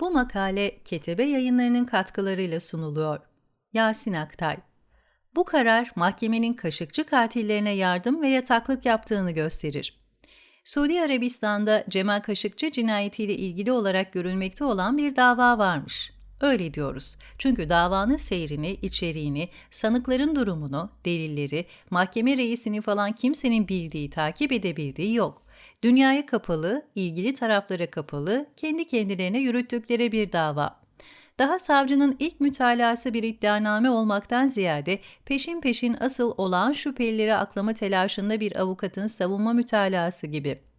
Bu makale Ketebe Yayınları'nın katkılarıyla sunuluyor. Yasin Aktay Bu karar mahkemenin Kaşıkçı katillerine yardım ve yataklık yaptığını gösterir. Suudi Arabistan'da Cemal Kaşıkçı cinayetiyle ilgili olarak görülmekte olan bir dava varmış. Öyle diyoruz. Çünkü davanın seyrini, içeriğini, sanıkların durumunu, delilleri, mahkeme reisini falan kimsenin bildiği, takip edebildiği yok. Dünyaya kapalı, ilgili taraflara kapalı, kendi kendilerine yürüttükleri bir dava. Daha savcının ilk mütalası bir iddianame olmaktan ziyade peşin peşin asıl olağan şüphelileri aklama telaşında bir avukatın savunma mütalası gibi.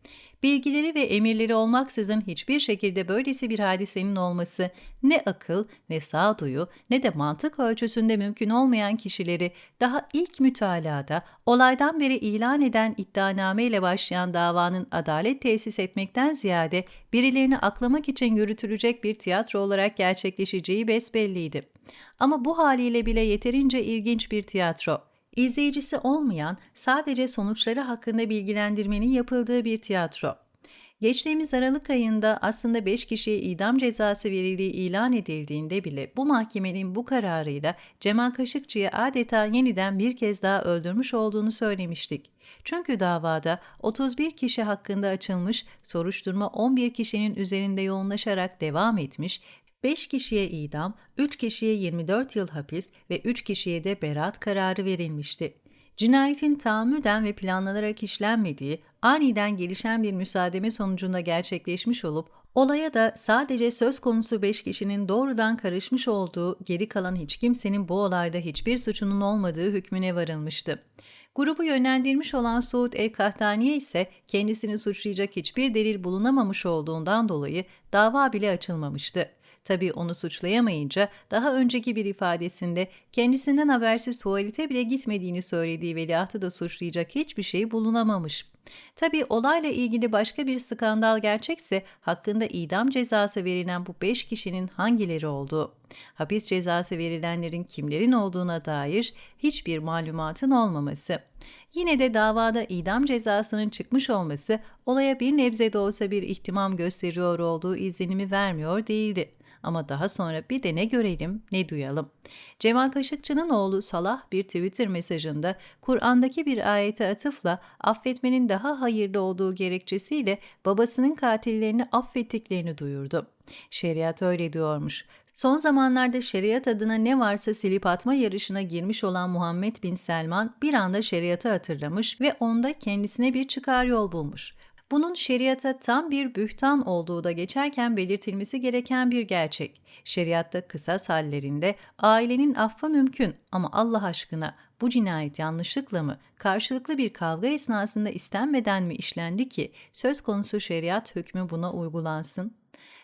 Bilgileri ve emirleri olmaksızın hiçbir şekilde böylesi bir hadisenin olması ne akıl ne sağduyu ne de mantık ölçüsünde mümkün olmayan kişileri daha ilk mütalada olaydan beri ilan eden iddianame ile başlayan davanın adalet tesis etmekten ziyade birilerini aklamak için yürütülecek bir tiyatro olarak gerçekleşeceği besbelliydi. Ama bu haliyle bile yeterince ilginç bir tiyatro. İzleyicisi olmayan, sadece sonuçları hakkında bilgilendirmenin yapıldığı bir tiyatro. Geçtiğimiz Aralık ayında aslında 5 kişiye idam cezası verildiği ilan edildiğinde bile bu mahkemenin bu kararıyla Cemal Kaşıkçı'yı adeta yeniden bir kez daha öldürmüş olduğunu söylemiştik. Çünkü davada 31 kişi hakkında açılmış, soruşturma 11 kişinin üzerinde yoğunlaşarak devam etmiş 5 kişiye idam, 3 kişiye 24 yıl hapis ve 3 kişiye de beraat kararı verilmişti. Cinayetin tahammüden ve planlanarak işlenmediği, aniden gelişen bir müsaademe sonucunda gerçekleşmiş olup, olaya da sadece söz konusu 5 kişinin doğrudan karışmış olduğu, geri kalan hiç kimsenin bu olayda hiçbir suçunun olmadığı hükmüne varılmıştı. Grubu yönlendirmiş olan Suud el-Kahtaniye ise kendisini suçlayacak hiçbir delil bulunamamış olduğundan dolayı dava bile açılmamıştı. Tabii onu suçlayamayınca daha önceki bir ifadesinde kendisinden habersiz tuvalete bile gitmediğini söylediği veliahtı da suçlayacak hiçbir şey bulunamamış. Tabii olayla ilgili başka bir skandal gerçekse hakkında idam cezası verilen bu 5 kişinin hangileri olduğu. Hapis cezası verilenlerin kimlerin olduğuna dair hiçbir malumatın olmaması. Yine de davada idam cezasının çıkmış olması olaya bir nebze de olsa bir ihtimam gösteriyor olduğu izlenimi vermiyor değildi. Ama daha sonra bir de ne görelim ne duyalım. Cemal Kaşıkçı'nın oğlu Salah bir Twitter mesajında Kur'an'daki bir ayete atıfla affetmenin daha hayırlı olduğu gerekçesiyle babasının katillerini affettiklerini duyurdu. Şeriat öyle diyormuş. Son zamanlarda şeriat adına ne varsa silip atma yarışına girmiş olan Muhammed bin Selman bir anda şeriatı hatırlamış ve onda kendisine bir çıkar yol bulmuş. Bunun şeriata tam bir bühtan olduğu da geçerken belirtilmesi gereken bir gerçek. Şeriatta kısas hallerinde ailenin affı mümkün ama Allah aşkına bu cinayet yanlışlıkla mı, karşılıklı bir kavga esnasında istenmeden mi işlendi ki söz konusu şeriat hükmü buna uygulansın?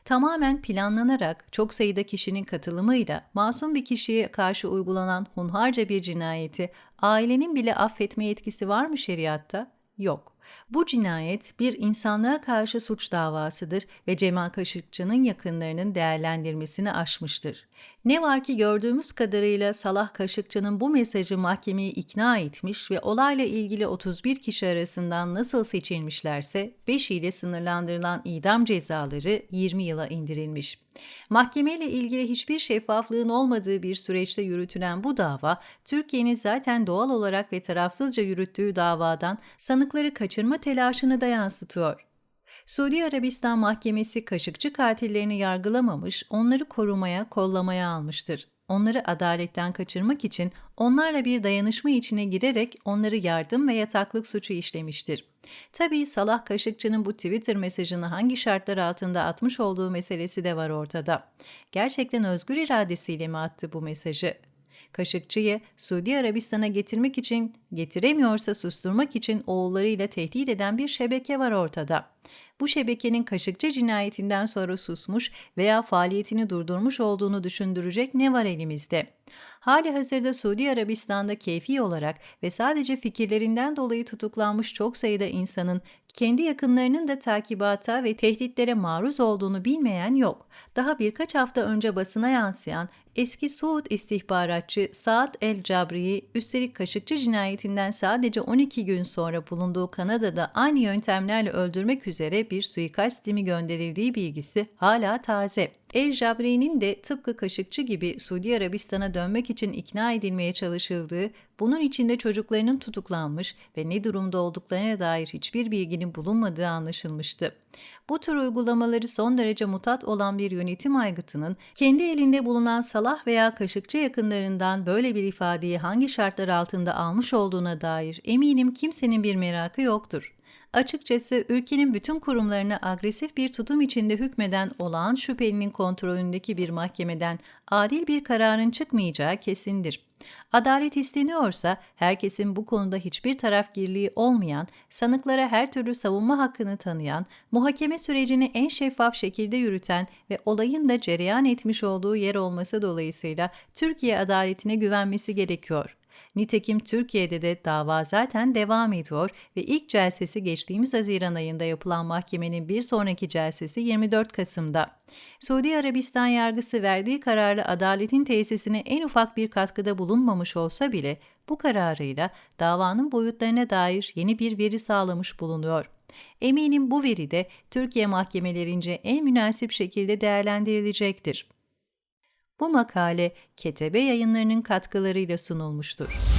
Tamamen planlanarak çok sayıda kişinin katılımıyla masum bir kişiye karşı uygulanan hunharca bir cinayeti ailenin bile affetme yetkisi var mı şeriatta? Yok. Bu cinayet bir insanlığa karşı suç davasıdır ve Cemal Kaşıkçı'nın yakınlarının değerlendirmesini aşmıştır. Ne var ki gördüğümüz kadarıyla Salah Kaşıkçı'nın bu mesajı mahkemeyi ikna etmiş ve olayla ilgili 31 kişi arasından nasıl seçilmişlerse 5 ile sınırlandırılan idam cezaları 20 yıla indirilmiş. Mahkemeyle ilgili hiçbir şeffaflığın olmadığı bir süreçte yürütülen bu dava, Türkiye'nin zaten doğal olarak ve tarafsızca yürüttüğü davadan sanıkları kaçırma telaşını da yansıtıyor. Suudi Arabistan Mahkemesi Kaşıkçı katillerini yargılamamış, onları korumaya, kollamaya almıştır. Onları adaletten kaçırmak için onlarla bir dayanışma içine girerek onları yardım ve yataklık suçu işlemiştir. Tabii Salah Kaşıkçı'nın bu Twitter mesajını hangi şartlar altında atmış olduğu meselesi de var ortada. Gerçekten özgür iradesiyle mi attı bu mesajı? Kaşıkçı'yı Suudi Arabistan'a getirmek için, getiremiyorsa susturmak için oğullarıyla tehdit eden bir şebeke var ortada. Bu şebekenin Kaşıkçı cinayetinden sonra susmuş veya faaliyetini durdurmuş olduğunu düşündürecek ne var elimizde? Hali hazırda Suudi Arabistan'da keyfi olarak ve sadece fikirlerinden dolayı tutuklanmış çok sayıda insanın kendi yakınlarının da takibata ve tehditlere maruz olduğunu bilmeyen yok. Daha birkaç hafta önce basına yansıyan eski Suud istihbaratçı Saad El Cabri'yi üstelik Kaşıkçı cinayetinden sadece 12 gün sonra bulunduğu Kanada'da aynı yöntemlerle öldürmek üzere bir suikast timi gönderildiği bilgisi hala taze. El Jabri'nin de tıpkı Kaşıkçı gibi Suudi Arabistan'a dönmek için ikna edilmeye çalışıldığı, bunun içinde çocuklarının tutuklanmış ve ne durumda olduklarına dair hiçbir bilginin bulunmadığı anlaşılmıştı. Bu tür uygulamaları son derece mutat olan bir yönetim aygıtının kendi elinde bulunan Salah veya Kaşıkçı yakınlarından böyle bir ifadeyi hangi şartlar altında almış olduğuna dair eminim kimsenin bir merakı yoktur. Açıkçası ülkenin bütün kurumlarına agresif bir tutum içinde hükmeden olağan şüphelinin kontrolündeki bir mahkemeden adil bir kararın çıkmayacağı kesindir. Adalet isteniyorsa herkesin bu konuda hiçbir tarafgirliği olmayan, sanıklara her türlü savunma hakkını tanıyan, muhakeme sürecini en şeffaf şekilde yürüten ve olayın da cereyan etmiş olduğu yer olması dolayısıyla Türkiye adaletine güvenmesi gerekiyor. Nitekim Türkiye'de de dava zaten devam ediyor ve ilk celsesi geçtiğimiz Haziran ayında yapılan mahkemenin bir sonraki celsesi 24 Kasım'da. Suudi Arabistan yargısı verdiği kararla adaletin tesisine en ufak bir katkıda bulunmamış olsa bile bu kararıyla davanın boyutlarına dair yeni bir veri sağlamış bulunuyor. Eminim bu veri de Türkiye mahkemelerince en münasip şekilde değerlendirilecektir. Bu makale Ketebe yayınlarının katkılarıyla sunulmuştur.